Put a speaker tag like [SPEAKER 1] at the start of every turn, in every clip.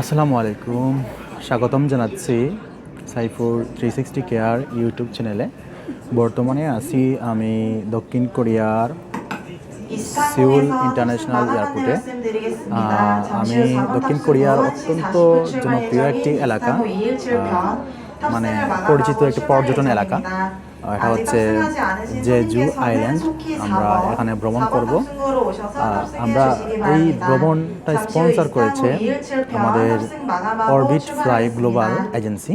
[SPEAKER 1] আসসালামু আলাইকুম। স্বাগতম জানাচ্ছি Saifur three sixty care YouTube চ্যানেলে। বর্তমানে আছি আমি দক্ষিণ কোরিয়ার সিউল ইন্টারন্যাশনাল এয়ারপোর্টে। আমি দক্ষিণ কোরিয়ার অত্যন্ত জনপ্রিয় একটি এলাকা মানে পরিচিত একটি পর্যটন এলাকা। এটা হচ্ছে জেজু আইল্যান্ড আমরা এখানে ভ্রমণ করব। আমরা এই ভ্রমণটা স্পন্সর করেছে আমাদের অরবিট ফ্লাই গ্লোবাল এজেন্সি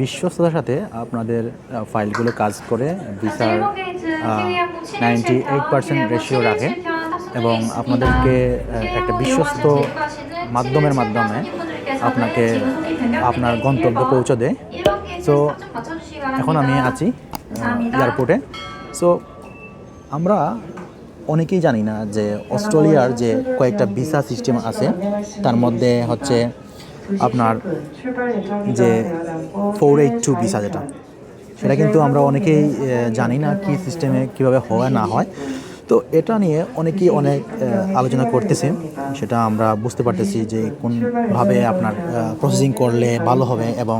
[SPEAKER 1] বিশ্বস্ততার সাথে আপনাদের ফাইলগুলো কাজ করে ভিসার নাইনটি এইট পার্সেন্ট রেশিও রাখে এবং আপনাদেরকে একটা বিশ্বস্ত মাধ্যমের মাধ্যমে আপনাকে আপনার গন্তব্য পৌঁছে দেয় সো এখন আমি আছি। এয়ারপোর্টে সো আমরা অনেকেই জানি না যে অস্ট্রেলিয়ার যে কয়েকটা ভিসা সিস্টেম আছে, তার মধ্যে হচ্ছে আপনার যে ফোর এইট টু ভিসা যেটা, সেটা কিন্তু আমরা অনেকেই জানি না কি সিস্টেমে কীভাবে হয়, না হয়। তো এটা নিয়ে অনেকেই অনেক আলোচনা করতেছে, সেটা আমরা বুঝতে পারতেছি যে কোনভাবে আপনার প্রসেসিং করলে ভালো হবে এবং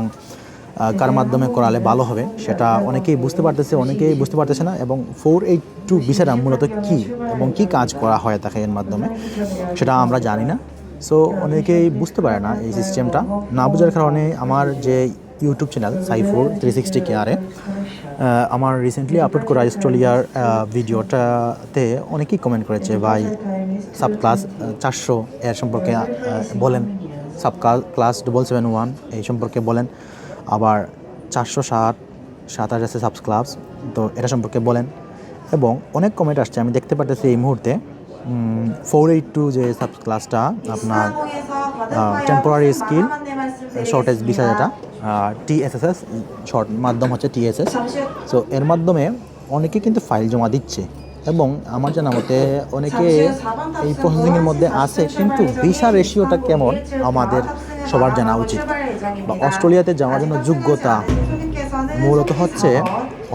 [SPEAKER 1] কার মাধ্যমে করালে ভালো হবে সেটা অনেকেই বুঝতে পারতেছে, অনেকেই বুঝতে পারতেছে না এবং ফোর এইট টু ভিসাটা মূলত কী এবং কি কাজ করা হয় তাকে এর মাধ্যমে সেটা আমরা জানি না। সো অনেকেই বুঝতে পারে না এই সিস্টেমটা না বোঝার কারণে আমার যে YouTube channel Saifur three sixty কেয়ারে আমার রিসেন্টলি আপলোড করা অস্ট্রেলিয়ার ভিডিওটাতে অনেকেই কমেন্ট করেছে, ভাই সাব ক্লাস চারশো এর সম্পর্কে বলেন sub class double seven one এই সম্পর্কে বলেন। আবার চারশো ষাট, সাতাশ আছে সাব ক্লাস তো এটা সম্পর্কে বলেন। এবং অনেক কমেন্ট আসছে, আমি দেখতে পারতেছি এই মুহূর্তে। ফোর এইট টু যে সাব ক্লাসটা আপনার টেম্পোরারি স্কিল শর্টেজ ভিসা যেটা টিএসএসএস শর্ট মাধ্যম হচ্ছে টিএসএস সো এর মাধ্যমে অনেকে কিন্তু ফাইল জমা দিচ্ছে। এবং আমার জানা মতে অনেকে এই প্রসেসিংয়ের মধ্যে আছে, কিন্তু ভিসা রেশিওটা কেমন? আমাদের সবার জানা উচিত। বা অস্ট্রেলিয়াতে যাওয়ার জন্য যোগ্যতা মূলত হচ্ছে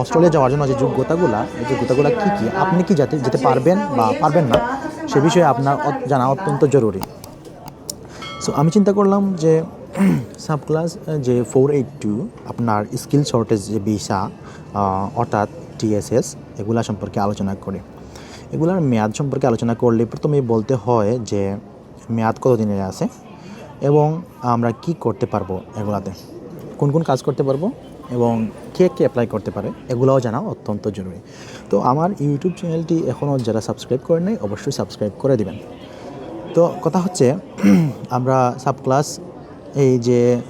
[SPEAKER 1] অস্ট্রেলিয়া যাওয়ার জন্য যে যোগ্যতাগুলো, এই যোগ্যতাগুলো কী কী? আপনি কি যাতে যেতে পারবেন বা পারবেন না, সে বিষয়ে আপনার জানা অত্যন্ত জরুরি। সো আমি চিন্তা করলাম যে সাব ক্লাস যে ফোর এইট টু আপনার স্কিল শর্টেজ যে ভিসা অর্থাৎ টিএসএস এগুলা সম্পর্কে আলোচনা করে। এগুলার মেয়াদ সম্পর্কে আলোচনা করলে প্রথমেই বলতে হয় যে মেয়াদ কত দিনের আছে? এবং আমরা কি করতে পারব এগুলাতে? কোন কোন কাজ করতে পারব এবং কে কে অ্যাপ্লাই করতে পারে এগুলোও জানা অত্যন্ত জরুরি। তো আমার ইউটিউব চ্যানেলটি এখনও যারা সাবস্ক্রাইব করেন নাই, অবশ্যই সাবস্ক্রাইব করে দিবেন। তো কথা হচ্ছে, আমরা সাব ক্লাস এই যে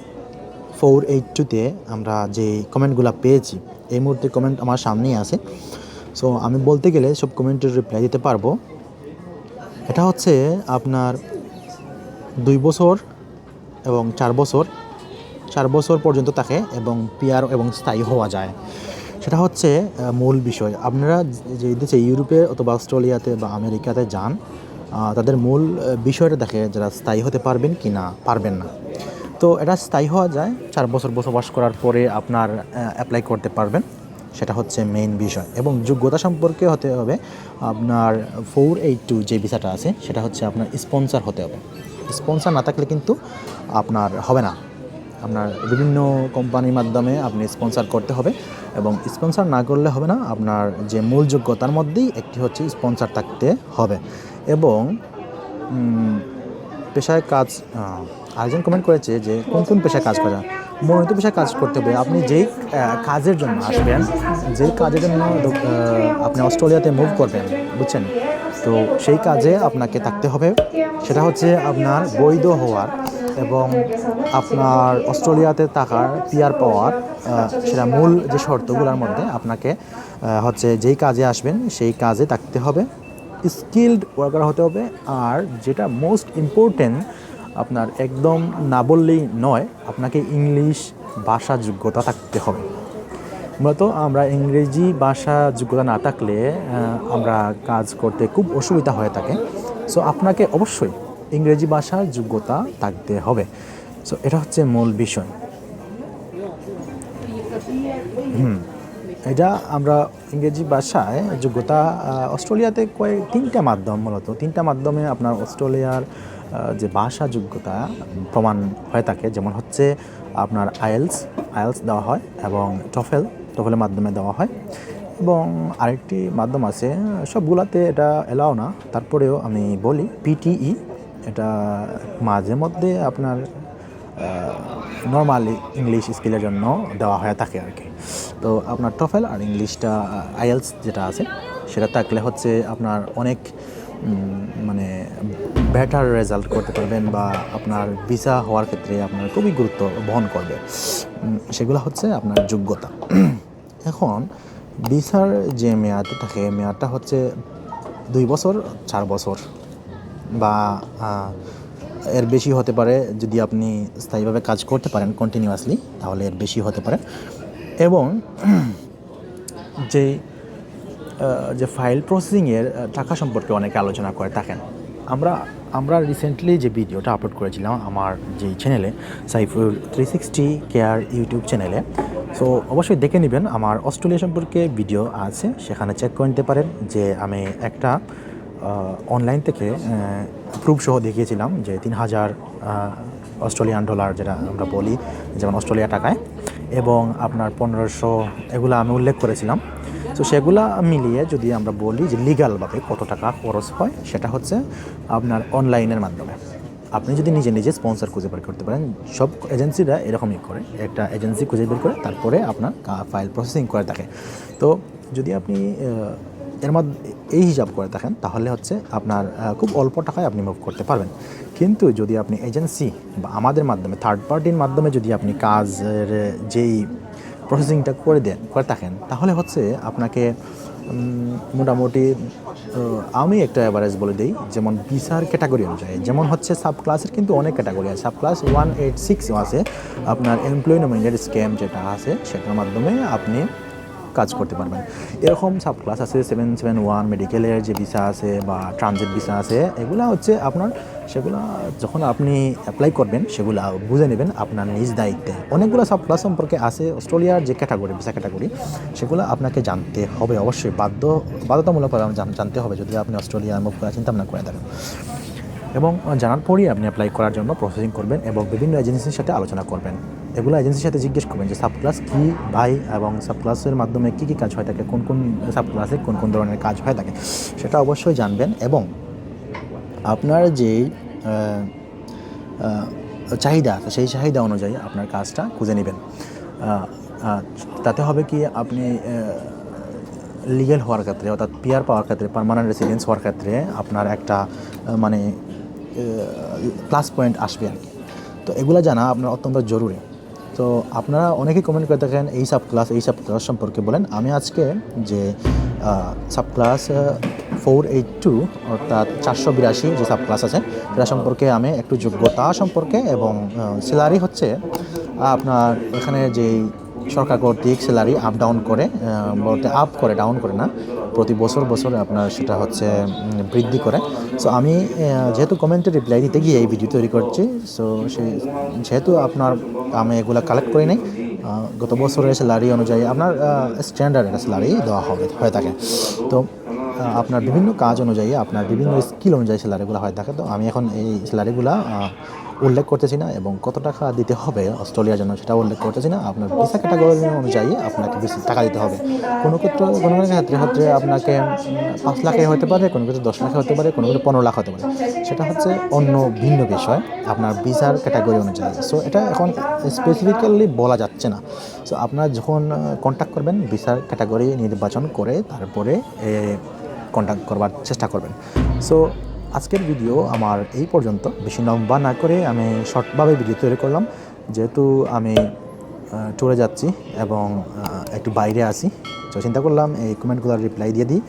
[SPEAKER 1] ফোর এইট টুতে আমরা যে কমেন্টগুলো পেয়েছি, এই মুহূর্তে কমেন্ট আমার সামনেই আছে। সো আমি বলতে গেলে সব কমেন্টের রিপ্লাই দিতে পারব। এটা হচ্ছে আপনার দুই বছর এবং চার বছর চার বছর পর্যন্ত থাকে এবং পিয়ার এবং স্থায়ী হওয়া যায়। সেটা হচ্ছে মূল বিষয়। আপনারা যে দেশে ইউরোপে অথবা অস্ট্রেলিয়াতে বা আমেরিকাতে যান তাদের মূল বিষয়টা দেখে যারা স্থায়ী হতে পারবেন কি না, পারবেন না। তো এটা স্থায়ী হওয়া যায়, চার বছর বসবাস করার পরে আপনার অ্যাপ্লাই করতে পারবেন। সেটা হচ্ছে মেইন বিষয়। এবং যোগ্যতা সম্পর্কে হতে হবে আপনার ফোর এইট টু যে ভিসাটা আছে, সেটা হচ্ছে আপনার স্পন্সর হতে হবে। স্পন্সর না থাকলে কিন্তু আপনার হবে না। আপনার বিভিন্ন কোম্পানির মাধ্যমে আপনি স্পন্সর করতে হবে এবং স্পন্সর না করলে হবে না আপনার যে মূল যোগ্যতার মধ্যেই একটি হচ্ছে স্পন্সর থাকতে হবে। এবং পেশায় কাজ আরেকজন কমেন্ট করেছে যে, কোন কোন পেশায় কাজ করা? মনোনীত পেশায় কাজ করতে হবে। আপনি যেই কাজের জন্য আসবেন, যেই কাজের জন্য আপনি অস্ট্রেলিয়াতে মুভ করবেন, বুঝছেন? তো সেই কাজে আপনাকে থাকতে হবে। সেটা হচ্ছে আপনার বৈধ হওয়ার এবং আপনার অস্ট্রেলিয়াতে থাকার পিয়ার পাওয়ার সেটা মূল যে শর্তগুলোর মধ্যে আপনাকে হচ্ছে যেই কাজে আসবেন, সেই কাজে থাকতে হবে। স্কিল্ড ওয়ার্কার হতে হবে। আর যেটা মোস্ট ইম্পর্টেন্ট আপনার একদম না বললেই নয়, আপনাকে ইংলিশ ভাষা যোগ্যতা থাকতে হবে। মূলত আমরা ইংরেজি ভাষা যোগ্যতা না থাকলে আমরা কাজ করতে খুব অসুবিধা হয়ে থাকে। সো আপনাকে অবশ্যই ইংরেজি ভাষার যোগ্যতা থাকতে হবে। সো এটা হচ্ছে মূল বিষয়। হুম, এটা আমরা ইংরেজি ভাষায় যোগ্যতা অস্ট্রেলিয়াতে কয়েক তিনটা মাধ্যম, মূলত তিনটা মাধ্যমে আপনার অস্ট্রেলিয়ার যে ভাষা যোগ্যতা প্রমাণ হয়ে থাকে, যেমন হচ্ছে আপনার আয়েলস আইএলস দেওয়া হয় এবং টফেল, টফেলের মাধ্যমে দেওয়া হয়। এবং আরেকটি মাধ্যম আছে, সবগুলাতে এটা এলাও না, তারপরেও আমি বলি পিটিই। এটা মাঝে মধ্যে আপনার নর্মালি ইংলিশ স্কিলের জন্য দেওয়া হয়ে থাকে আর কি। তো আপনার টফেল আর ইংলিশটা আইএলস যেটা আছে, সেটা থাকলে হচ্ছে আপনার অনেক মানে বেটার রেজাল্ট করতে পারবেন বা আপনার ভিসা হওয়ার ক্ষেত্রে আপনার খুবই গুরুত্ব বহন করবে। সেগুলো হচ্ছে আপনার যোগ্যতা। এখন ভিসার যে মেয়াদ থাকে মেয়াদটা হচ্ছে দুই বছর, চার বছর বা এর বেশি হতে পারে যদি আপনি স্থায়ীভাবে কাজ করতে পারেন কন্টিনিউয়াসলি তাহলে এর বেশি হতে পারে। এবং যে যে ফাইল প্রসেসিংয়ের টাকা সম্পর্কে অনেকে আলোচনা করে থাকেন। আমরা আমরা রিসেন্টলি যে ভিডিওটা আপলোড করেছিলাম আমার যে চ্যানেলে Saiful three sixty care YouTube চ্যানেলে সো অবশ্যই দেখে নেবেন। আমার অস্ট্রেলিয়া সম্পর্কে ভিডিও আছে, সেখানে চেক করে নিতে পারেন যে আমি একটা অনলাইন থেকে প্রুফ সহ দেখিয়েছিলাম যে তিন হাজার অস্ট্রেলিয়ান ডলার যেটা আমরা বলি, যেমন অস্ট্রেলিয়া টাকায়, এবং আপনার পনেরোশো, এগুলো আমি উল্লেখ করেছিলাম। তো সেগুলা মিলিয়ে যদি আমরা বলি যে লিগালভাবে কত টাকা খরচ হয়, সেটা হচ্ছে আপনার অনলাইনের মাধ্যমে। আপনি যদি নিজে নিজে স্পন্সর খুঁজে বের করতে পারেন, সব এজেন্সিরা এরকমই করে। একটা এজেন্সি খুঁজে বের করে, তারপরে আপনার ফাইল প্রসেসিং করে থাকে তো যদি আপনি এর মধ্যে এই হিসাব করে থাকেন তাহলে হচ্ছে আপনার খুব অল্প টাকায় আপনি মুভ করতে পারবেন। কিন্তু যদি আপনি এজেন্সি বা আমাদের মাধ্যমে থার্ড পার্টির মাধ্যমে যদি আপনি কাজের যেই প্রসেসিংটা করে দেন, করে থাকেন, তাহলে হচ্ছে আপনাকে মোটামুটি আমি একটা অ্যাভারেজ বলে দিই, যেমন বিসার ক্যাটাগরি অনুযায়ী, যেমন হচ্ছে সাব ক্লাসের কিন্তু অনেক ক্যাটাগরি আছে। Sub class one eight six আছে, আপনার এমপ্লয়ি নমিনেটেড স্ক্যাম যেটা আছে, সেটার মাধ্যমে আপনি কাজ করতে পারবেন। এরকম সাব ক্লাস আছে সেভেন সেভেন ওয়ান মেডিকেলের যে ভিসা আছে বা ট্রানজিট ভিসা আছে, এগুলো হচ্ছে আপনার, সেগুলো যখন আপনি অ্যাপ্লাই করবেন, সেগুলো বুঝে নেবেন আপনার নিজ দায়িত্বে। অনেকগুলো সাব ক্লাস সম্পর্কে আছে, অস্ট্রেলিয়ার যে ক্যাটাগরি ভিসা ক্যাটাগরি সেগুলো আপনাকে জানতে হবে অবশ্যই। বাধ্য বাধ্যতামূলকভাবে জানতে হবে, যদি আপনি অস্ট্রেলিয়া মুভ করার চিন্তা ভাবনা করে থাকেন। এবং জানার পরই আপনি অ্যাপ্লাই করার জন্য প্রসেসিং করবেন এবং বিভিন্ন এজেন্সির সাথে আলোচনা করবেন। এগুলো এজেন্সির সাথে জিজ্ঞেস করবেন যে সাব ক্লাস কী ভাই এবং সাব ক্লাসের মাধ্যমে কী কী কাজ হয়ে থাকে কোন কোন সাব ক্লাসে কোন কোন ধরনের কাজ হয়ে থাকে সেটা অবশ্যই জানবেন এবং আপনার যে আহ, আহ, চাহিদা সেই চাহিদা অনুযায়ী আপনার কাজটা খুঁজে নেবেন। তাতে হবে কি আপনি লিগেল হওয়ার ক্ষেত্রে অর্থাৎ পিয়ার পাওয়ার ক্ষেত্রে পার্মানেন্ট রেসিডেন্স হওয়ার ক্ষেত্রে আপনার একটা মানে প্লাস পয়েন্ট আসবে আর কি। তো এগুলো জানা আপনার অত্যন্ত জরুরি। তো আপনারা অনেকেই কমেন্ট করে থাকেন, এই সাব ক্লাস এই সাব ক্লাস সম্পর্কে বলেন। আমি আজকে যে sub class four eight two অর্থাৎ চারশো বিরাশি যে সাব ক্লাস আছে, সেটা সম্পর্কে আমি একটু যোগ্যতা সম্পর্কে এবং স্যালারি হচ্ছে, আপনার এখানে যেই সরকার কর্তৃক স্যালারি আপ ডাউন করে বলতে আপ করে ডাউন করে না, প্রতি বছর বছর আপনার সেটা হচ্ছে বৃদ্ধি করে। সো আমি যেহেতু কমেন্টে রিপ্লাই দিতে গিয়ে এই ভিডিও তৈরি করছি সো সে, যেহেতু আপনার, আমি এগুলো কালেক্ট করি নাই গত বছরের স্যালারি অনুযায়ী আপনার স্ট্যান্ডার্ড একটা স্যালারি দেওয়া হবে, হয়ে থাকে। তো আপনার বিভিন্ন কাজ অনুযায়ী, আপনার বিভিন্ন স্কিল অনুযায়ী স্যালারিগুলো হয়ে থাকে। তো আমি এখন এই স্যালারিগুলো উল্লেখ করতেছি না এবং কত টাকা দিতে হবে অস্ট্রেলিয়ার জন্য সেটা উল্লেখ করতেছি না। আপনার ভিসা ক্যাটাগরি অনুযায়ী আপনাকে বেশি টাকা দিতে হবে। কোনো ক্ষেত্রে, কোনো কোনো ক্ষেত্রে হচ্ছে আপনাকে পাঁচ লাখে হতে পারে, কোনো ক্ষেত্রে দশ লাখে হতে পারে, কোনো ক্ষেত্রে পনেরো লাখ হতে পারে। সেটা হচ্ছে অন্য ভিন্ন বিষয়, আপনার ভিসার ক্যাটাগরি অনুযায়ী। সো এটা এখন স্পেসিফিক্যালি বলা যাচ্ছে না। সো আপনার যখন কন্ট্যাক্ট করবেন ভিসার ক্যাটাগরি নির্বাচন করে, তারপরে কন্ট্যাক্ট করবার চেষ্টা করবেন। সো আজকের ভিডিও আমার এই পর্যন্ত। বেশি লম্বা না করে আমি শর্টভাবে ভিডিও তৈরি করলাম। যেহেতু আমি ট্যুরে যাচ্ছি এবং একটু বাইরে আসি তো চিন্তা করলাম এই কমেন্টগুলোর রিপ্লাই দিয়ে দিই।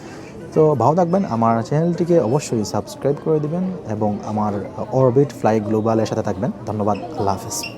[SPEAKER 1] তো ভালো থাকবেন। আমার চ্যানেলটিকে অবশ্যই সাবস্ক্রাইব করে দিবেন এবং আমার অরবিট ফ্লাই গ্লোবালের সাথে থাকবেন। ধন্যবাদ। আল্লাহ হাফিজ।